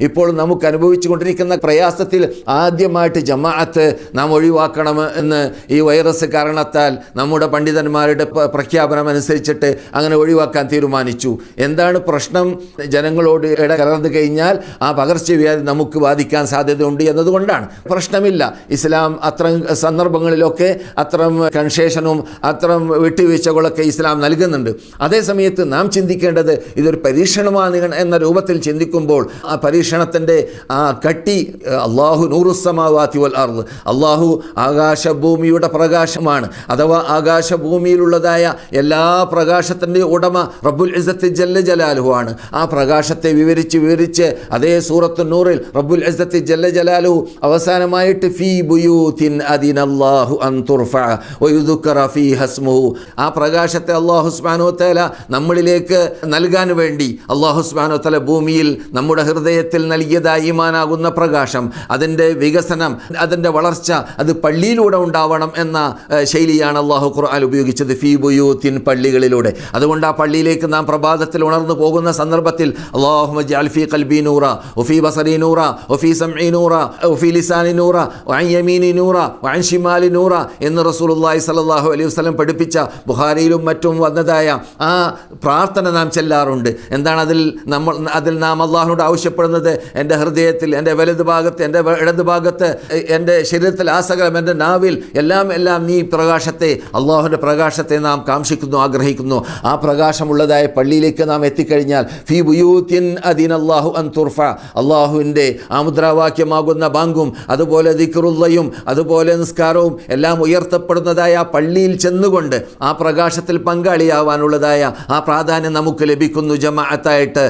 ഇപ്പോൾ നമുക്ക് അനുഭവിച്ചു കൊണ്ടിരിക്കുന്ന പ്രയാസത്തിൽ ആദ്യമായിട്ട് ജമാഅത്ത് നാം ഒഴിവാക്കണം എന്ന് ഈ വൈറസ് കാരണത്താൽ നമ്മുടെ പണ്ഡിതന്മാരുടെ പ്രഖ്യാപനം അനുസരിച്ചിട്ട് അങ്ങനെ ഒഴിവാക്കാൻ തീരുമാനിച്ചു. എന്താണ് പ്രശ്നം? ജനങ്ങളോട് ഇട കലർന്നു കഴിഞ്ഞാൽ ആ പകർച്ചവ്യാധി നമുക്ക് ബാധിക്കാൻ സാധ്യതയുണ്ട് എന്നതുകൊണ്ടാണ്. പ്രശ്നമില്ല. ഇസ്ലാം അത്തരം സന്ദർഭങ്ങളിലൊക്കെ അത്തരം കൺസേഷനും അത്തരം വിട്ടുവീഴ്ചകളൊക്കെ ഇസ്ലാം നൽകുന്നുണ്ട്. അതേസമയത്ത് നാം ചിന്തിക്കേണ്ടത് ഇതൊരു പരീക്ഷണമാണ് എന്ന രൂപത്തിൽ ചിന്തിക്കുമ്പോൾ ആ പരീക്ഷണത്തിന്റെ ആ കട്ടി അള്ളാഹു നൂറുസമാവാത്തി വൽ അർദ്. അള്ളാഹു ആകാശഭൂമിയുടെ പ്രകാശമാണ്. അഥവാ ആകാശഭൂമിയിലുള്ളതായ എല്ലാ പ്രകാശത്തിന്റെ ഉടമ റബ്ബുൽ ഇസത്ത് ജല്ല ജലാലുഹു ആണ്. ആ പ്രകാശത്തെ വിവരിച്ച് വിവരിച്ച് അതേ സൂറത്ത് നൂറിൽ റബ്ബുൽ ഇസത്ത് ജല്ല ജലാലുഹു അവസാനമായിട്ട് ഫീ ബുയൂത്തിൻ അദിനല്ലാഹു അൻ തുർഫഅ വയുദുക്കറ ഫീ ഹസ്മുഹു ആ പ്രകാശത്തെ അള്ളാഹു തആല നമ്മളിലേക്ക് നൽകാൻ വേണ്ടി അള്ളാഹു തആല ഭൂമിയിൽ നമ്മുടെ ഹൃദയത്തിൽ നൽകിയതായി ഈമാനാകുന്ന പ്രകാശം അതിന്റെ വികസനം അതിന്റെ വളർച്ച അത് പള്ളിയിലൂടെ ഉണ്ടാവണം എന്ന ശൈലിയാണ് അള്ളാഹു ഖുർആൻ ഉപയോഗിച്ചത് ഫീ ബുയൂത്തിൻ പള്ളികളിലൂടെ. അതുകൊണ്ട് ആ പള്ളിയിലേക്ക് നാം പ്രഭാതത്തിൽ ഉണർന്നു പോകുന്ന സന്ദർഭത്തിൽ അള്ളാഹു അൽഫി കൽബി നൂറ ഒഫി ബസറി നൂറ ഒഫി സംഇ നൂറ ഒഫി ലിസാനി നൂറ വഅൻ യമീനി നൂറ വഅൻ ഷിമാലി നൂറ എന്ന് റസൂലുള്ളാഹി സ്വല്ലല്ലാഹു അലൈഹി വസ്ലം പഠിപ്പിച്ച ബുഹാരിയിലും മറ്റും വന്നതായ ആ പ്രാർത്ഥന നാം ചെല്ലാറുണ്ട്. എന്താണ് അതിൽ നമ്മൾ അതിൽ നാം അള്ളാഹുനോട് ആവശ്യപ്പെടുന്നത്? എന്റെ ഹൃദയത്തിൽ എന്റെ വലതുഭാഗത്ത് എന്റെ ഇടതുഭാഗത്ത് ഭാഗത്ത് എന്റെ ശരീരത്തിൽ ആസകലം എന്റെ നാവിൽ എല്ലാം എല്ലാം നീ പ്രകാശത്തെ അള്ളാഹുവിന്റെ പ്രകാശത്തെ നാം കാംക്ഷിക്കുന്നു ആഗ്രഹിക്കുന്നു. ആ പ്രകാശമുള്ളതായ പള്ളിയിലേക്ക് നാം എത്തിക്കഴിഞ്ഞാൽ ഫി ബുയൂത്തിൻ അദീൻ അള്ളാഹു അൻ തുർഫ. അള്ളാഹുവിന്റെ ആ മുദ്രാവാക്യമാകുന്ന ബാങ്കും അതുപോലെ ദിക്റുള്ളയും അതുപോലെ നിസ്കാരവും എല്ലാം ഉയർത്തപ്പെടുന്നതായ ആ പള്ളിയിൽ ചെന്നുകൊണ്ട് ആ പ്രകാശത്തിൽ പങ്കാളിയാവാനുള്ളതായ ആ പ്രാധാന്യം നമുക്ക് ലഭിക്കുന്നു. ജമാഅത്തായിട്ട്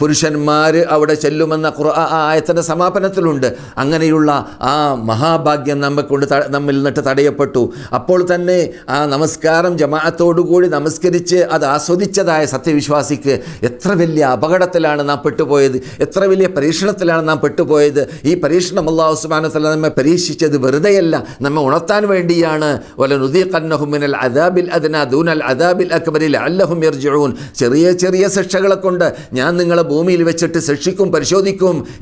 പുരുഷന്മാർ അവിടെ ചെല്ലുമെന്ന ഖുർആ ആ ആയത്തിന്റെ സമാപനത്തിലുണ്ട്. അങ്ങനെയുള്ള ആ മഹാഭാഗ്യം നമ്മെ കൊണ്ട് ത- നമ്മിൽ നിന്നിട്ട് തടയപ്പെട്ടു. അപ്പോൾ തന്നെ ആ നമസ്കാരം ജമാഅത്തോടുകൂടി നമസ്കരിച്ച് അത് ആസ്വദിച്ചതായ സത്യവിശ്വാസിക്ക് എത്ര വലിയ അപകടത്തിലാണ് നാം പെട്ടുപോയത് എത്ര വലിയ പരീക്ഷണത്തിലാണ് നാം പെട്ടുപോയത്. ഈ പരീക്ഷണം അള്ളാഹു സുബ്ഹാനഹു നമ്മെ പരീക്ഷിച്ചത് വെറുതെയല്ല നമ്മെ ഉണർത്താൻ വേണ്ടിയാണ്. വല നുദീഖന്നഹുമിനൽ അദാബിൽ അദ്ന ദൂനൽ അദാബിൽ അക്ബരിൽ അല്ലഹും ചെറിയ ചെറിയ ശിക്ഷകളെ കൊണ്ട് ഞാൻ നിങ്ങളെ ഭൂമിയിൽ വെച്ചിട്ട് ശിക്ഷിക്കും പരിശോധിക്കും.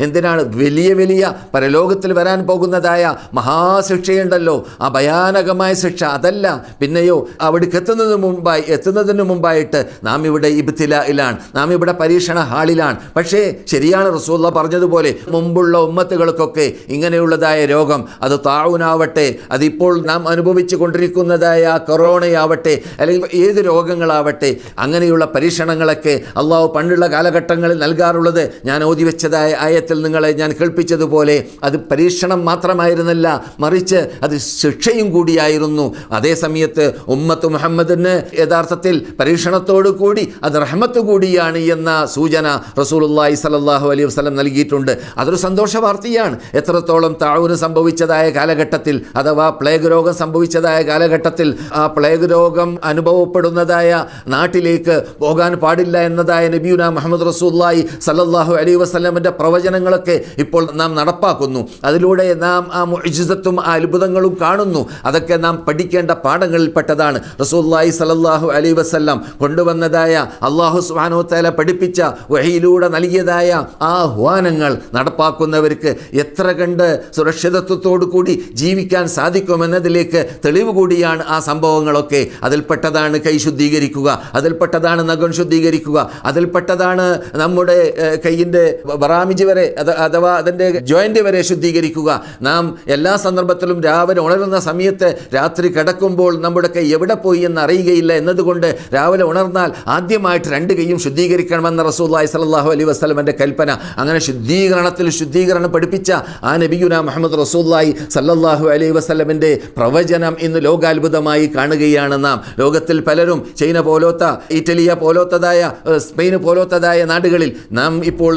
എന്തിനാണ് വലിയ വലിയ പരലോകത്തിൽ വരാൻ പോകുന്നതായ മഹാശിക്ഷയുണ്ടല്ലോ ആ ഭയാനകമായ ശിക്ഷ. അതല്ല പിന്നെയോ അവിടേക്ക് എത്തുന്നതിന് മുമ്പായി എത്തുന്നതിന് മുമ്പായിട്ട് നാം ഇവിടെ ഇബ്തിലയിലാണ് നാം ഇവിടെ പരീക്ഷണ ഹാളിലാണ്. പക്ഷേ ശരിയാണ് റസൂല്ല പറഞ്ഞതുപോലെ മുമ്പുള്ള ഉമ്മത്തുകൾക്കൊക്കെ ഇങ്ങനെയുള്ളതായ രോഗം അത് താവുനാവട്ടെ അതിപ്പോൾ നാം അനുഭവിച്ചു കൊണ്ടിരിക്കുന്നതായ കൊറോണയാവട്ടെ അല്ലെങ്കിൽ ഏത് രോഗങ്ങളാവട്ടെ അങ്ങനെയുള്ള പരീക്ഷണങ്ങളൊക്കെ അള്ളാഹു പണ്ടുള്ള കാലഘട്ടങ്ങളിൽ നൽകാറുള്ളത് ഞാൻ ഓതി വെച്ചതായ ആയത്തിൽ നിങ്ങളെ ഞാൻ കേൾപ്പിച്ചതുപോലെ അത് പരീക്ഷണം മാത്രമായിരുന്നില്ല മറിച്ച് അത് ശിക്ഷയും കൂടിയായിരുന്നു. അതേ സമയത്ത് ഉമ്മത്ത് മുഹമ്മദിന് യഥാർത്ഥത്തിൽ പരീക്ഷണത്തോടു കൂടി അത് റഹ്മത്ത് കൂടിയാണ് എന്ന സൂചന റസൂലുള്ളാഹി സ്വല്ലല്ലാഹു അലൈഹി വസ്ലം നൽകിയിട്ടുണ്ട്. അതൊരു സന്തോഷ വാർത്തയാണ് എത്രത്തോളം താഴൂന് സംഭവിച്ചതായ കാലഘട്ടത്തിൽ അഥവാ പ്ലേഗ് രോഗം സംഭവിച്ചതായ കാലഘട്ടത്തിൽ ആ പ്ലേഗ് രോഗം അനുഭവപ്പെടുന്നതായ നാട്ടിലേക്ക് പോകാൻ പാടില്ല എന്നതായ നബിയുന മുഹമ്മദ് റസൂല്ലായി സല്ലല്ലാഹു അലൈഹി വസല്ലമിന്റെ പ്രവചനങ്ങളൊക്കെ ഇപ്പോൾ നാം നടപ്പാക്കുന്നു. അതിലൂടെ നാം ആ മുജിസത്തും ആ അത്ഭുതങ്ങളും കാണുന്നു. അതൊക്കെ നാം പഠിക്കേണ്ട പാഠങ്ങളിൽപ്പെട്ടതാണ്. റസൂല്ലായി സലല്ലാഹു അലൈഹി വസല്ലം കൊണ്ടുവന്നതായ അള്ളാഹു സുഹാനോ തല പഠിപ്പിച്ച വഹിയിലൂടെ നൽകിയതായ ആ ആഹ്വാനങ്ങൾ നടപ്പാക്കുന്നവർക്ക് എത്ര കണ്ട് സുരക്ഷിതത്വത്തോടു കൂടി ജീവിക്കാൻ സാധിക്കുമെന്നതിലേക്ക് തെളിവ് കൂടിയാണ് ആ സംഭവങ്ങളൊക്കെ. അതിൽപ്പെട്ടതാണ് കൈ ശുദ്ധീകരിക്കുക. അതിൽപ്പെട്ടതാണ് നഖം ശുദ്ധീകരിക്കുക. അതിൽപ്പെട്ടതാണ് നമ്മുടെ കൈയിന്റെ ബറാമിജ് വരെ അഥവാ അതിന്റെ ജോയിന്റ് വരെ ശുദ്ധീകരിക്കുക. നാം എല്ലാ സന്ദർഭത്തിലും രാവിലെ ഉണരുന്ന സമയത്ത് രാത്രി കിടക്കുമ്പോൾ നമ്മുടെ കൈ എവിടെ പോയി എന്ന് അറിയുകയില്ല. എന്നതുകൊണ്ട് രാവിലെ ഉണർന്നാൽ ആദ്യമായിട്ട് രണ്ട് കൈയും ശുദ്ധീകരിക്കണമെന്ന റസൂല്ലായി സലാഹു അലൈ വസ്ലമന്റെ കൽപ്പന. അങ്ങനെ ശുദ്ധീകരണത്തിൽ ശുദ്ധീകരണം പഠിപ്പിച്ച ആ നബിയുന മുഹമ്മദ് റസൂല്ലായി സല്ലാഹു അലൈ വസ്ലമിന്റെ പ്രവചനം ഇന്ന് ലോകാത്ഭുതമായി കാണുകയാണ് നാം. ലോകത്തിൽ പലരും ചൈന പോലോത്ത ഇറ്റലിയ പോലോത്തതായ സ്പെയിൻ പോലോത്തതായ നാടുകളിൽ നാം ഇപ്പോൾ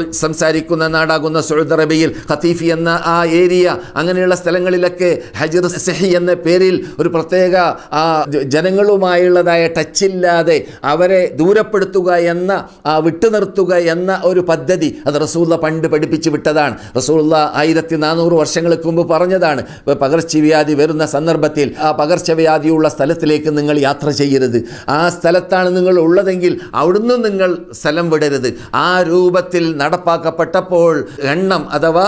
സംസാരിക്കുന്ന നാടാകുന്ന സൗദി അറേബ്യയിൽ ഖത്തീഫി എന്ന ആ ഏരിയ അങ്ങനെയുള്ള സ്ഥലങ്ങളിലൊക്കെ ഹജർ സെഹി എന്ന പേരിൽ ഒരു പ്രത്യേക ആ ജനങ്ങളുമായുള്ളതായ ടച്ചില്ലാതെ അവരെ ദൂരപ്പെടുത്തുക എന്ന ആ വിട്ടുനിർത്തുക എന്ന ഒരു പദ്ധതി അത് റസൂള്ള പണ്ട് പഠിപ്പിച്ചു വിട്ടതാണ്. റസൂള്ള ആയിരത്തി നാനൂറ് വർഷങ്ങൾക്ക് മുമ്പ് പറഞ്ഞതാണ് പകർച്ചവ്യാധി വരുന്ന സന്ദർഭത്തിൽ ആ പകർച്ചവ്യാധിയുള്ള സ്ഥലത്തിലേക്ക് നിങ്ങൾ യാത്ര ചെയ്യരുത്. ആ സ്ഥലത്താണ് നിങ്ങൾ ഉള്ളതെങ്കിൽ അവിടുന്ന് നിങ്ങൾ സ്ഥലം വിടരുത്. ആ രൂപത്തിൽ നടപ്പാക്കപ്പെട്ട ബന്ധപ്പെട്ടപ്പോൾ എണ്ണം അഥവാ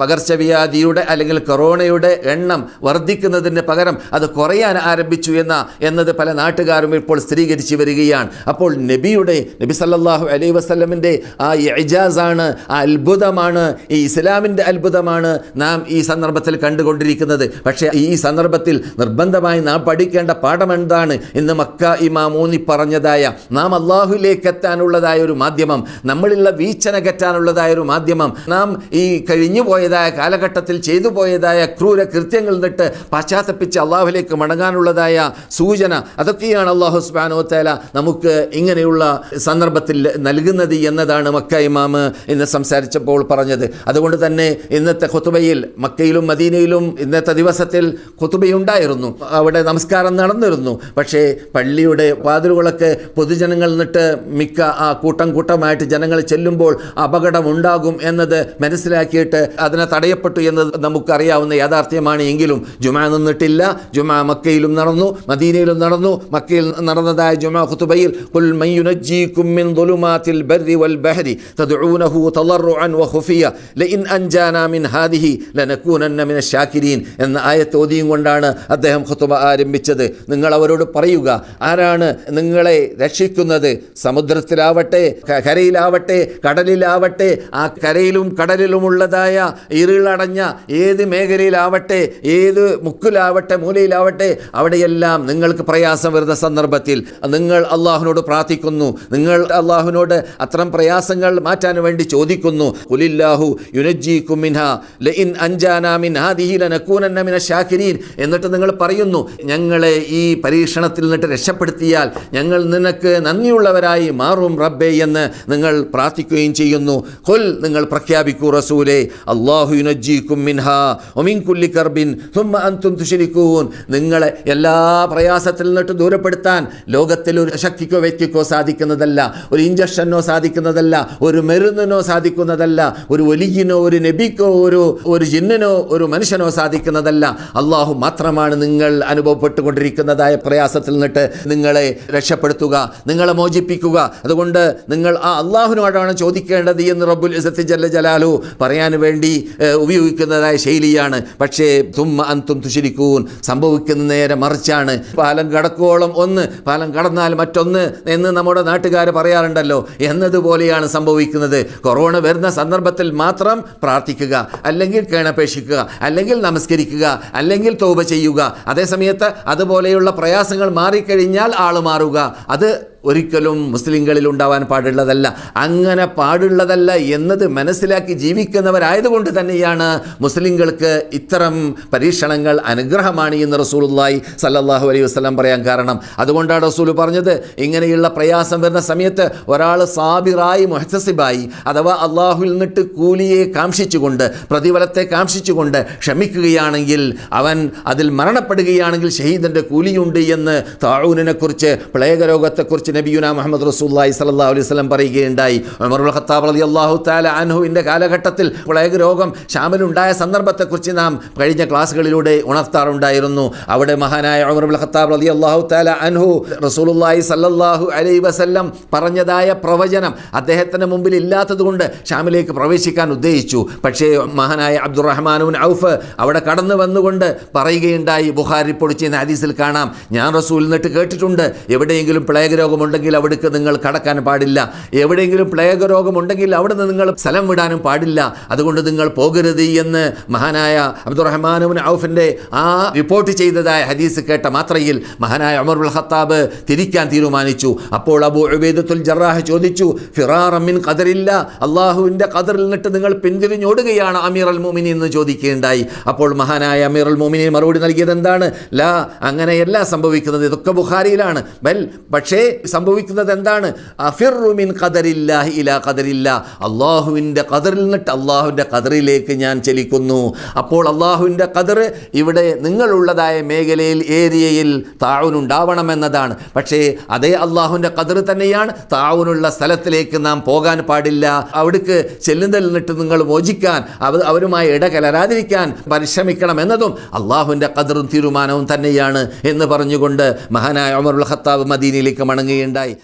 പകർച്ചവ്യാധിയുടെ അല്ലെങ്കിൽ കൊറോണയുടെ എണ്ണം വർദ്ധിക്കുന്നതിന് പകരം അത് കുറയാൻ ആരംഭിച്ചു എന്ന എന്നത് പല നാട്ടുകാരും ഇപ്പോൾ സ്ഥിരീകരിച്ചു വരികയാണ്. അപ്പോൾ നബിയുടെ നബി സല്ലാഹു അലൈഹി വസ്ലമിന്റെ ആ ഇജാസാണ് ആ അത്ഭുതമാണ് ഈ ഇസ്ലാമിന്റെ അത്ഭുതമാണ് നാം ഈ സന്ദർഭത്തിൽ കണ്ടുകൊണ്ടിരിക്കുന്നത്. പക്ഷേ ഈ സന്ദർഭത്തിൽ നിർബന്ധമായി നാം പഠിക്കേണ്ട പാഠം എന്താണ്? ഇന്ന് മക്ക ഇമാം ഊന്നി പറഞ്ഞതായ നാം അള്ളാഹുലേക്ക് എത്താനുള്ളതായ ഒരു മാധ്യമം നമ്മളിലുള്ള വീച്ചനകറ്റാനുള്ളതായ ഒരു മാധ്യമം. നാം ഈ കഴിഞ്ഞു പോയതായ കാലഘട്ടത്തിൽ ചെയ്തു പോയതായ ക്രൂര കൃത്യങ്ങൾ നിന്നിട്ട് പശ്ചാത്തപ്പിച്ച് അള്ളാഹുലേക്ക് മടങ്ങാനുള്ളതായ സൂചന അതൊക്കെയാണ് അള്ളാഹു സുബാനോ തേല നമുക്ക് ഇങ്ങനെയുള്ള സന്ദർഭത്തിൽ നൽകുന്നത് എന്നതാണ് മക്ക ഇമാമ് ഇന്ന് സംസാരിച്ചപ്പോൾ പറഞ്ഞത്. അതുകൊണ്ട് തന്നെ ഇന്നത്തെ ഖുത്തുബയിൽ മക്കയിലും മദീനയിലും ഇന്നത്തെ ദിവസത്തിൽ ഖുത്തുബയുണ്ടായിരുന്നു അവിടെ നമസ്കാരം നടന്നിരുന്നു. പക്ഷേ പള്ളിയുടെ വാതിലുകളൊക്കെ പൊതുജനങ്ങൾ നിന്നിട്ട് മിക്ക ആ കൂട്ടം കൂട്ടമായിട്ട് ജനങ്ങൾ ചെല്ലുമ്പോൾ അപകടമുണ്ടാകും എന്നത് മനസ്സിലാക്കിയിട്ട് അതിനെ തടയപ്പെട്ടു എന്നത് നമുക്കറിയാവുന്ന യാഥാർത്ഥ്യമാണ്. എങ്കിലും ജുമാ നിന്നിട്ടില്ല. ജുമാ മക്കയിലും നടന്നു മദീനയിലും നടന്നു. മക്കയിൽ നടന്നതായ ജുമാ ഖുതുബയിൽ മൻ യുനജ്ജീകും മിൻ ദുലുമാതിൽ ബർരി വൽ ബഹരി തദ്ഊനഹു തളർറുഅൻ വഖുഫിയ ലഇൻ അൻജാനാ മിൻ ഹാദിഹി ലനകൂനന്ന മിന ശാകിരീൻ എന്ന ആയത്ത് ഓതിയും കൊണ്ടാണ് അദ്ദേഹം ഖുതുബ ആരംഭിച്ചത്. നിങ്ങൾ അവരോട് പറയുക ആരാണ് നിങ്ങളെ രക്ഷിക്കുന്നത്? സമുദ്രത്തിലാവട്ടെ കരയിലാവട്ടെ കടലിലാവട്ടെ ആ കരയിലും കടലിലുമുള്ളതായ ഇരുളടഞ്ഞ ഏത് മേഖലയിലാവട്ടെ ഏത് മുക്കിലാവട്ടെ മൂലയിലാവട്ടെ അവിടെയെല്ലാം നിങ്ങൾക്ക് പ്രയാസം വരുന്ന സന്ദർഭത്തിൽ നിങ്ങൾ അള്ളാഹുനോട് പ്രാർത്ഥിക്കുന്നു. നിങ്ങൾ അള്ളാഹുനോട് അത്തരം പ്രയാസങ്ങൾ മാറ്റാൻ വേണ്ടി ചോദിക്കുന്നു. കുലില്ലാഹു യുനജി മിൻഹ ലഇൻ അൻജാനാ മിൻ ഹാദിഹി ലനകൂനന്ന മിന ശാകിരീൻ എന്നിട്ട് നിങ്ങൾ പറയുന്നു ഞങ്ങളെ ഈ പരീക്ഷണത്തിൽ നിന്നിട്ട് രക്ഷപ്പെടുത്തിയാൽ ഞങ്ങൾ നിനക്ക് നന്ദിയുള്ളവരായി മാറും റബ്ബേ എന്ന് നിങ്ങൾ പ്രാർത്ഥിക്കുകയും ചെയ്യുന്നു. കൊൽ നിങ്ങൾ പ്രഖ്യാപിക്കൂ റസൂലെ അള്ളാഹു യുനജ്ജീക്കും മിൻഹ ഒമിൻ കുല്ലി കർബിൻ തുമ്മ അന്തും തുഷരിക്കൂൻ നിങ്ങളെ എല്ലാ പ്രയാസത്തിൽ നിന്നിട്ട് ദൂരപ്പെടുത്താൻ ലോകത്തിൽ ഒരു ശക്തിക്കോ വ്യക്തിക്കോ സാധിക്കുന്നതല്ല ഒരു ഇഞ്ചക്ഷനോ സാധിക്കുന്നതല്ല ഒരു മരുന്നിനോ സാധിക്കുന്നതല്ല ഒരു ഒലിയിനോ ഒരു നബിക്കോ ഒരു ഒരു ജിന്നിനോ ഒരു മനുഷ്യനോ സാധിക്കുന്നതല്ല. അള്ളാഹു മാത്രമാണ് നിങ്ങൾ അനുഭവപ്പെട്ടുകൊണ്ടിരിക്കുന്നതായ പ്രയാസത്തിൽ നിന്നിട്ട് നിങ്ങളെ രക്ഷപ്പെടുത്തുക നിങ്ങളെ മോചിപ്പിക്കുക. അതുകൊണ്ട് നിങ്ങൾ ആ അള്ളാഹുനോടാണ് ചോദിക്കേണ്ടത് എന്ന് റബ്ബുൽ ഇസത്തി ജല്ല ജലാലു പറയാൻ വേണ്ടി ഉപയോഗിക്കുന്നതായ ശൈലിയാണ്. പക്ഷേ തുമ്മ അന്തും തുശിരിക്കൂൻ സംഭവിക്കുന്ന നേരെ മറിച്ചാണ്. പാലം കടക്കോളം ഒന്ന് പാലം കടന്നാൽ മറ്റൊന്ന് എന്ന് നമ്മുടെ നാട്ടുകാർ പറയാറുണ്ടല്ലോ. എന്നതുപോലെയാണ് സംഭവിക്കുന്നത്. കൊറോണ വരുന്ന സന്ദർഭത്തിൽ മാത്രം പ്രാർത്ഥിക്കുക അല്ലെങ്കിൽ കേണപേക്ഷിക്കുക അല്ലെങ്കിൽ നമസ്കരിക്കുക അല്ലെങ്കിൽ തോപ ചെയ്യുക. അതേസമയത്ത് അതുപോലെയുള്ള പ്രയാസങ്ങൾ മാറിക്കഴിഞ്ഞാൽ ആൾ മാറുക. അത് ഒരിക്കലും മുസ്ലിങ്ങളിൽ ഉണ്ടാവാൻ പാടുള്ളതല്ല. അങ്ങനെ പാടുള്ളതല്ല എന്നത് മനസ്സിലാക്കി ജീവിക്കുന്നവരായതുകൊണ്ട് തന്നെയാണ് മുസ്ലിങ്ങൾക്ക് ഇത്തരം പരീക്ഷണങ്ങൾ അനുഗ്രഹമാണ് എന്ന് റസൂലുള്ളാഹി സല്ലല്ലാഹു അലൈഹി വസല്ലം പറയാൻ കാരണം. അതുകൊണ്ടാണ് റസൂൽ പറഞ്ഞത് ഇങ്ങനെയുള്ള പ്രയാസം വരുന്ന സമയത്ത് ഒരാൾ സാബിറായി മുഹത്തസിബായി അഥവാ അള്ളാഹുവിൽ നിന്നിട്ട് കൂലിയെ കാംക്ഷിച്ചുകൊണ്ട് പ്രതിഫലത്തെ കാംക്ഷിച്ചുകൊണ്ട് ക്ഷമിക്കുകയാണെങ്കിൽ അവൻ അതിൽ മരണപ്പെടുകയാണെങ്കിൽ ഷഹീദിന്റെ കൂലിയുണ്ട് എന്ന് താഴൂനിനെക്കുറിച്ച് പ്ലേഗ രോഗത്തെക്കുറിച്ച് നബിയുന മുഹമ്മദ് റസൂല്ലായി സല്ലല്ലാഹു അലൈഹി സ്വലം പറയുകയുണ്ടായി. ഉമറുൽ ഖത്താബ് റളിയല്ലാഹു തആല അൻഹുവിന്റെ കാലഘട്ടത്തിൽ പ്ലേഗ് രോഗം ഷാമിലുണ്ടായ സന്ദർഭത്തെക്കുറിച്ച് നാം കഴിഞ്ഞ ക്ലാസ്സുകളിലൂടെ ഉണർത്താറുണ്ടായിരുന്നു. അവിടെ മഹാനായ ഉമറുൽ ഖത്താബ് അലി അള്ളാഹു താല അൻഹു റസൂലുള്ളാഹി സല്ലാഹു അലൈ വസല്ലം പറഞ്ഞതായ പ്രവചനം അദ്ദേഹത്തിന് മുമ്പിൽ ഇല്ലാത്തതുകൊണ്ട് ഷാമിലേക്ക് പ്രവേശിക്കാൻ ഉദ്ദേശിച്ചു. പക്ഷേ മഹാനായ അബ്ദുറഹ്മാനുൻ ഔഫ് അവിടെ കടന്നു വന്നുകൊണ്ട് പറയുകയുണ്ടായി. ബുഹാരി പൊടിച്ചിരുന്ന ഹദീസിൽ കാണാം. ഞാൻ റസൂൽ എന്നിട്ട് കേട്ടിട്ടുണ്ട്. എവിടെയെങ്കിലും പ്ലേഗ് രോഗമുണ്ടെങ്കിൽ അവിടേക്ക് നിങ്ങൾ കടക്കാൻ പാടില്ല. എവിടെയെങ്കിലും പ്ലേഗ് രോഗമുണ്ടെങ്കിൽ അവിടെ നിന്ന് നിങ്ങൾ സ്ഥലം വിടാനും പാടില്ല. അതുകൊണ്ട് നിങ്ങൾ പോകരുത് എന്ന് മഹാനായ അബ്ദുറഹ്മാനുബിൻ ഔഫിന്റെ ആ റിപ്പോർട്ട് ചെയ്തതായ ഹദീസ് കേട്ട മാത്രയിൽ മഹാനായ ഉമറുൽ ഖത്താബ് തിരിക്കാൻ തീരുമാനിച്ചു. അപ്പോൾ അബു ഉബൈദത്തുൽ ജറാഹ് ചോദിച്ചു ഫിറാറമ്മിൻ ഖദറില്ല? അള്ളാഹുവിന്റെ ഖദറിൽ നിന്നിട്ട് നിങ്ങൾ പിന്തിരിഞ്ഞോടുകയാണ് അമീർ അൽ മോമിനി എന്ന് ചോദിക്കുകയുണ്ടായി അപ്പോൾ മഹാനായ അമീർ അൽ മോമിനി മറുപടി നൽകിയത് എന്താണ് ലാ അങ്ങനെയല്ല സംഭവിക്കുന്നത് ഇതൊക്കെ ബുഖാരിയിലാണ്. ബൽ പക്ഷേ സംഭവിക്കുന്നത് എന്താണ് അഫിറുമിൻ ഖദറില്ലാഹി ഇലാ ഖദറില്ല അള്ളാഹുവിന്റെ ഖദറിൽ നിന്നിട്ട് അള്ളാഹുവിന്റെ ഖദറിലേക്ക് ഞാൻ ചലിക്കുന്നു. അപ്പോൾ അള്ളാഹുവിന്റെ ഖദർ ഇവിടെ നിങ്ങളുള്ളതായ മേഖലയിൽ ഏരിയയിൽ താഴൂനുണ്ടാവണമെന്നതാണ് പക്ഷേ അതേ അള്ളാഹുവിന്റെ ഖദർ തന്നെയാണ് താഴൂനുള്ള സ്ഥലത്തിലേക്ക് നാം പോകാൻ പാടില്ല. അവിടേക്ക് ചെല്ലുന്നതിൽ നിന്നിട്ട് നിങ്ങൾ മോചിക്കാൻ അവ അവരുമായി ഇടകലരാതിരിക്കാൻ പരിശ്രമിക്കണം എന്നതും അള്ളാഹുവിന്റെ ഖദറും തീരുമാനവും തന്നെയാണ് എന്ന് പറഞ്ഞുകൊണ്ട് മഹാനായ ഉമറുൽ ഖത്താബ് മദീനയിലേക്ക് மாறியண்டாய்